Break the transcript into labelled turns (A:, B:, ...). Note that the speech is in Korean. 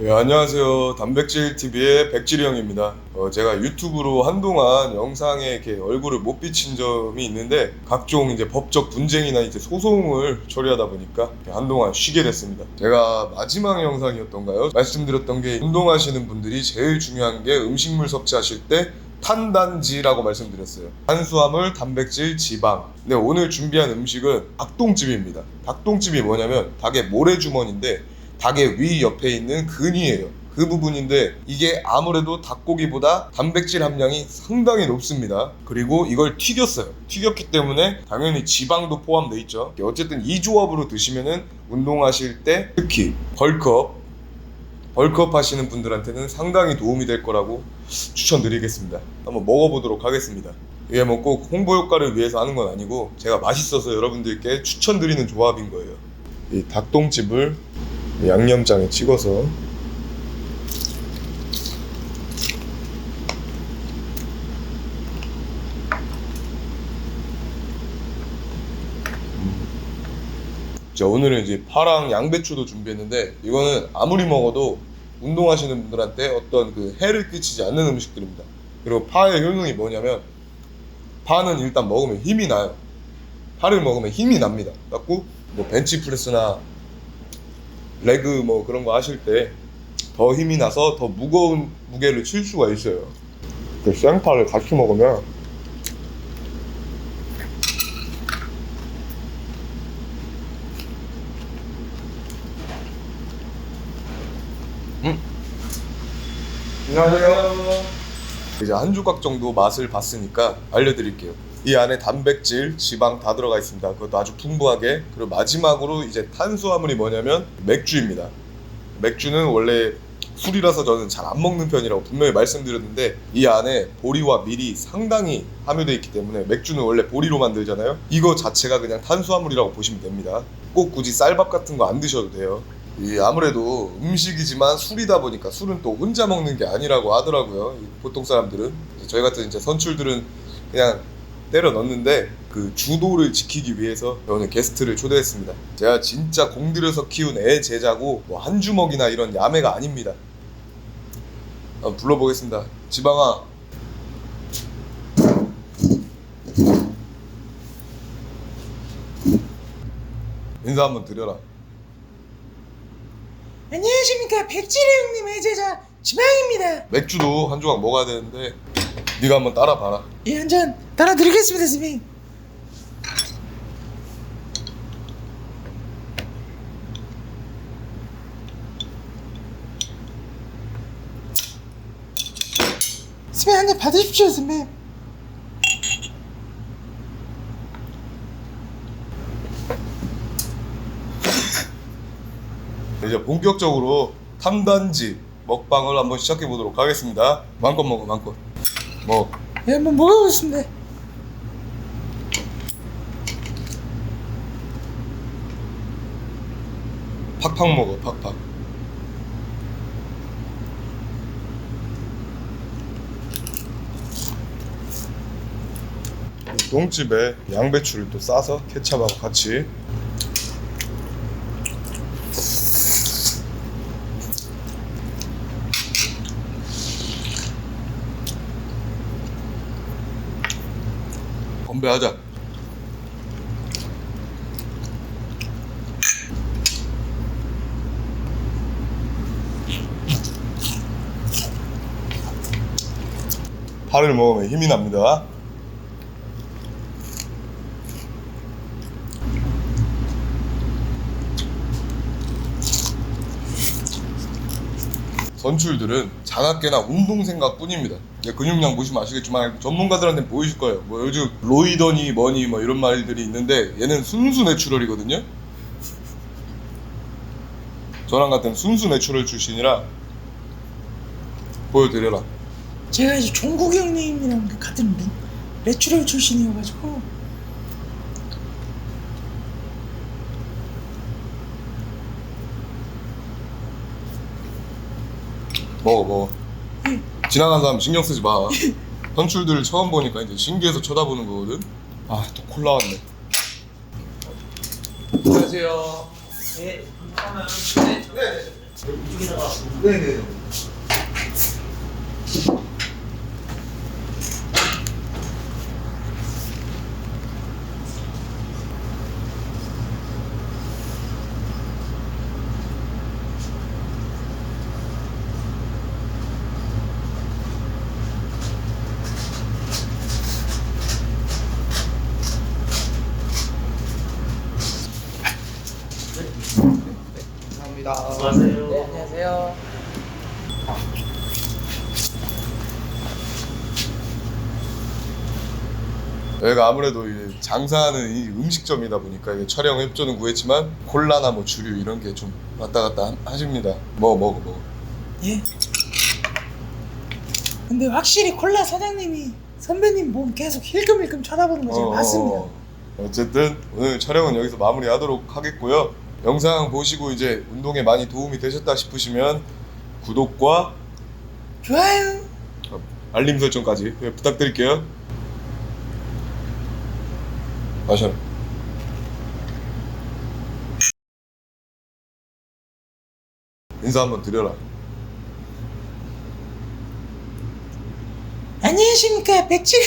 A: 예, 안녕하세요. 단백질 TV의 백지리 형입니다. 어, 제가 유튜브로 한동안 영상에 이렇게 얼굴을 못 비친 점이 있는데 각종 이제 법적 분쟁이나 이제 소송을 처리하다 보니까 한동안 쉬게 됐습니다. 제가 마지막 영상이었던가요? 말씀드렸던 게 운동하시는 분들이 제일 중요한 게 음식물 섭취하실 때 탄단지라고 말씀드렸어요. 탄수화물, 단백질, 지방. 근데 오늘 준비한 음식은 닭똥집입니다. 닭똥집이 뭐냐면 닭의 모래주머니인데 닭의 위 옆에 있는 근이에요. 그 부분인데 이게 아무래도 닭고기보다 단백질 함량이 상당히 높습니다. 그리고 이걸 튀겼어요. 튀겼기 때문에 당연히 지방도 포함되어 있죠. 어쨌든 이 조합으로 드시면은 운동하실 때 특히 벌크업 벌크업 하시는 분들한테는 상당히 도움이 될 거라고 추천드리겠습니다. 한번 먹어보도록 하겠습니다. 이게 뭐 꼭 홍보 효과를 위해서 하는 건 아니고 제가 맛있어서 여러분들께 추천드리는 조합인 거예요. 이 닭똥집을 양념장에 찍어서 자 오늘은 이제 파랑 양배추도 준비했는데 이거는 아무리 먹어도 운동하시는 분들한테 어떤 그 해를 끼치지 않는 음식들입니다. 그리고 파의 효능이 뭐냐면 파는 일단 먹으면 힘이 나요. 파를 먹으면 힘이 납니다. 그래갖고 뭐 벤치프레스나 레그 뭐 그런 거 하실 때 더 힘이 나서 더 무거운 무게를 칠 수가 있어요. 그 생파를 같이 먹으면 음. 안녕하세요. 이제 한 조각 정도 맛을 봤으니까 알려드릴게요. 이 안에 단백질, 지방 다 들어가 있습니다. 그것도 아주 풍부하게. 그리고 마지막으로 이제 탄수화물이 뭐냐면 맥주입니다. 맥주는 원래 술이라서 저는 잘 안 먹는 편이라고 분명히 말씀드렸는데 이 안에 보리와 밀이 상당히 함유되어 있기 때문에 맥주는 원래 보리로 만들잖아요. 이거 자체가 그냥 탄수화물이라고 보시면 됩니다. 꼭 굳이 쌀밥 같은 거 안 드셔도 돼요. 이 아무래도 음식이지만 술이다 보니까 술은 또 혼자 먹는 게 아니라고 하더라고요. 이 보통 사람들은 저희 같은 이제 선출들은 그냥 때려 넣는데 그 주도를 지키기 위해서 오늘 게스트를 초대했습니다. 제가 진짜 공들여서 키운 애 제자고 뭐 한 주먹이나 이런 야매가 아닙니다. 한번 불러보겠습니다. 지방아. 인사 한번 드려라.
B: 안녕하십니까 백지리 형님 의 제자 지방입니다.
A: 맥주도 한 조각 먹어야 되는데 네가 한번 따라 봐라.
B: 예, 한잔 따라 드리겠습니다, 선생님. 선생님 한잔 받으십시오, 선생님.
A: 이제 본격적으로 탐단지 먹방을 한번 시작해 보도록 하겠습니다. 마음껏 먹어, 마음껏. 먹.
B: 예, 한번 먹어보겠습니다.
A: 팍팍 먹어, 팍팍. 이 똥집에 양배추를 또 싸서 케찹하고 같이 건배하자. 파를 먹으면 힘이 납니다. 선출들은 장학계나 운동 생각뿐입니다. 이제 근육량 보시면 아시겠지만 전문가들한테 보이실 거예요. 뭐 요즘 로이더니 뭐니 뭐 이런 말들이 있는데 얘는 순수 내추럴이거든요. 저랑 같은 순수 내추럴 출신이라 보여드려라.
B: 제가 이제 종국 형님이랑 그 같은 루- 내추럴 출신이어가지고
A: 먹어 먹어.
B: 예.
A: 지나간 사람 신경 쓰지 마. 선출들 처음 보니까 이제 신기해서 쳐다보는 거거든. 아 또 콜라 왔네.
C: 안녕하세요. 네, 하나, 네, 네. 이쪽에다가
A: 네네.
B: 감사합니다.
C: 수고하세요.
B: 네, 안녕하세요.
A: 여기가 아무래도 장사하는 이 음식점이다 보니까 이게 촬영 협조는 구했지만 콜라나 뭐 주류 이런 게 좀 왔다 갔다 하- 하십니다. 먹어 먹어 먹어.
B: 예. 근데 확실히 콜라 사장님이 선배님 몸 계속 힐끔힐끔 쳐다보는 거 제가 봤습니다.
A: 어쨌든 오늘 촬영은 여기서 마무리하도록 하겠고요. 영상 보시고 이제 운동에 많이 도움이 되셨다 싶으시면 구독과
B: 좋아요.
A: 알림 설정까지 예, 부탁드릴게요. 마셔. 인사 한번 드려라.
B: 안녕하십니까 백질